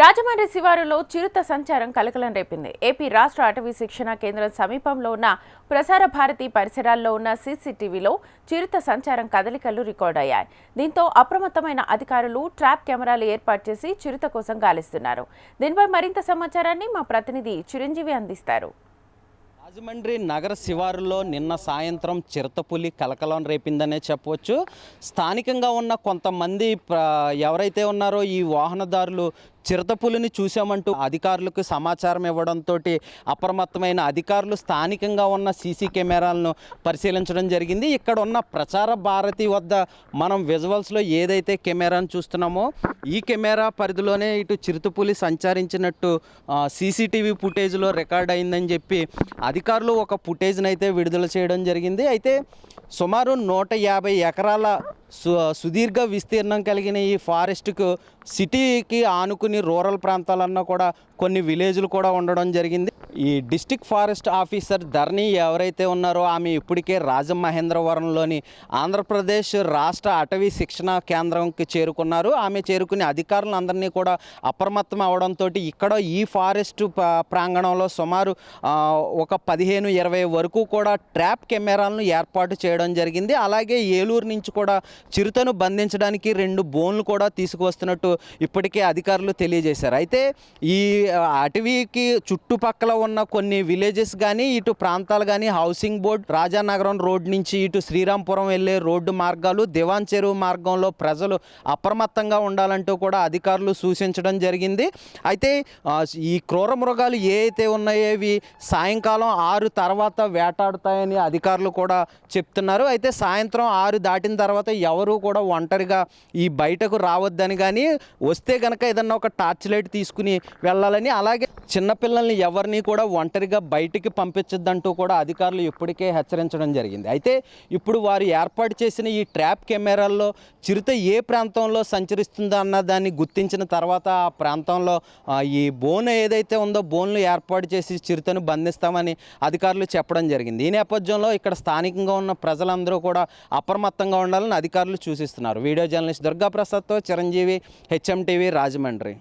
రాజమండ్రి శివారులో చిరుత సంచారం కలకలం రేపింది. ఏపీ రాష్ట్ర అటవీ శిక్షణ కేంద్రం సమీపంలో ఉన్న ప్రసార భారతి పరిసరాల్లో ఉన్న సీసీటీవీలో చిరుత సంచారం కదలికలు రికార్డయ్యాయి. దీంతో అప్రమత్తమైన అధికారులు ట్రాప్ కెమెరాలు ఏర్పాటు చేసి చిరుత కోసం గాలిస్తున్నారు. దీనిపై మరింత సమాచారాన్ని మా ప్రతినిధి చిరంజీవి అందిస్తారు. రాజమండ్రి నగర శివారులో నిన్న సాయంత్రం చిరతపులి కలకలం రేపిందనే చెప్పవచ్చు. స్థానికంగా ఉన్న కొంతమంది ఎవరైతే ఉన్నారో ఈ వాహనదారులు చిరతపులిని చూశామంటూ అధికారులకు సమాచారం ఇవ్వడంతో అప్రమత్తమైన అధికారులు స్థానికంగా ఉన్న సీసీ కెమెరాలను పరిశీలించడం జరిగింది. ఇక్కడ ఉన్న ప్రచార భారతి వద్ద మనం విజువల్స్లో ఏదైతే కెమెరాను చూస్తున్నామో ఈ కెమెరా పరిధిలోనే ఇటు చిరుతపులి సంచరించినట్టు సీసీటీవీ ఫుటేజ్లో రికార్డ్ అయిందని చెప్పి అధికారులు ఒక ఫుటేజ్ని అయితే విడుదల చేయడం జరిగింది. అయితే సుమారు నూట యాభై ఎకరాల సు సుదీర్ఘ విస్తీర్ణం కలిగిన ఈ ఫారెస్ట్కు సిటీకి ఆనుకుని రూరల్ ప్రాంతాలన్నా కూడా కొన్ని విలేజ్లు కూడా ఉండడం జరిగింది. ఈ డిస్టిక్ ఫారెస్ట్ ఆఫీసర్ ధరణి ఎవరైతే ఉన్నారో ఆమె ఇప్పటికే రాజమహేంద్రవరంలోని ఆంధ్రప్రదేశ్ రాష్ట్ర అటవీ శిక్షణ కేంద్రంకి చేరుకున్నారు. ఆమె చేరుకుని అధికారులందరినీ కూడా అప్రమత్తం అవడంతో ఇక్కడ ఈ ఫారెస్ట్ ప్రాంగణంలో సుమారు ఒక పదిహేను ఇరవై వరకు కూడా ట్రాప్ కెమెరాలను ఏర్పాటు చేయడం జరిగింది. అలాగే ఏలూరు నుంచి కూడా చిరుతను బంధించడానికి రెండు బోన్లు కూడా తీసుకువస్తున్నట్టు ఇప్పటికే అధికారులు తెలియజేశారు. అయితే ఈ అటవీకి చుట్టుపక్కల ఉన్న కొన్ని విలేజెస్ కానీ ఇటు ప్రాంతాలు కానీ హౌసింగ్ బోర్డ్ రాజానగరం రోడ్ నుంచి ఇటు శ్రీరాంపురం వెళ్ళే రోడ్డు మార్గాలు దివాన్ చెరువు మార్గంలో ప్రజలు అప్రమత్తంగా ఉండాలంటూ కూడా అధికారులు సూచించడం జరిగింది. అయితే ఈ క్రూర మృగాలు ఏ అయితే ఉన్నాయో ఇవి సాయంకాలం ఆరు తర్వాత వేటాడుతాయని అధికారులు కూడా చెప్తున్నారు. అయితే సాయంత్రం ఆరు దాటిన తర్వాత ఎవరు కూడా ఒంటరిగా ఈ బయటకు రావద్దని కానీ వస్తే కనుక ఏదన్నా ఒక టార్చ్ లైట్ తీసుకుని వెళ్ళాలని అలాగే చిన్నపిల్లల్ని ఎవరిని కూడా కూడా ఒంటరిగా బయటికి పంపించొద్దంటూ కూడా అధికారులు ఇప్పటికే హెచ్చరించడం జరిగింది. అయితే ఇప్పుడు వారు ఏర్పాటు చేసిన ఈ ట్రాప్ కెమెరాల్లో చిరుత ఏ ప్రాంతంలో సంచరిస్తుందో అన్న దాన్ని గుర్తించిన తర్వాత ఆ ప్రాంతంలో ఈ బోన్ ఏదైతే ఉందో బోన్లు ఏర్పాటు చేసి చిరుతను బంధిస్తామని అధికారులు చెప్పడం జరిగింది. ఈ నేపథ్యంలో ఇక్కడ స్థానికంగా ఉన్న ప్రజలందరూ కూడా అప్రమత్తంగా ఉండాలని అధికారులు సూచిస్తున్నారు. వీడియో జర్నలిస్ట్ దుర్గా ప్రసాద్తో చిరంజీవి హెచ్ఎం టీవీ రాజమండ్రి.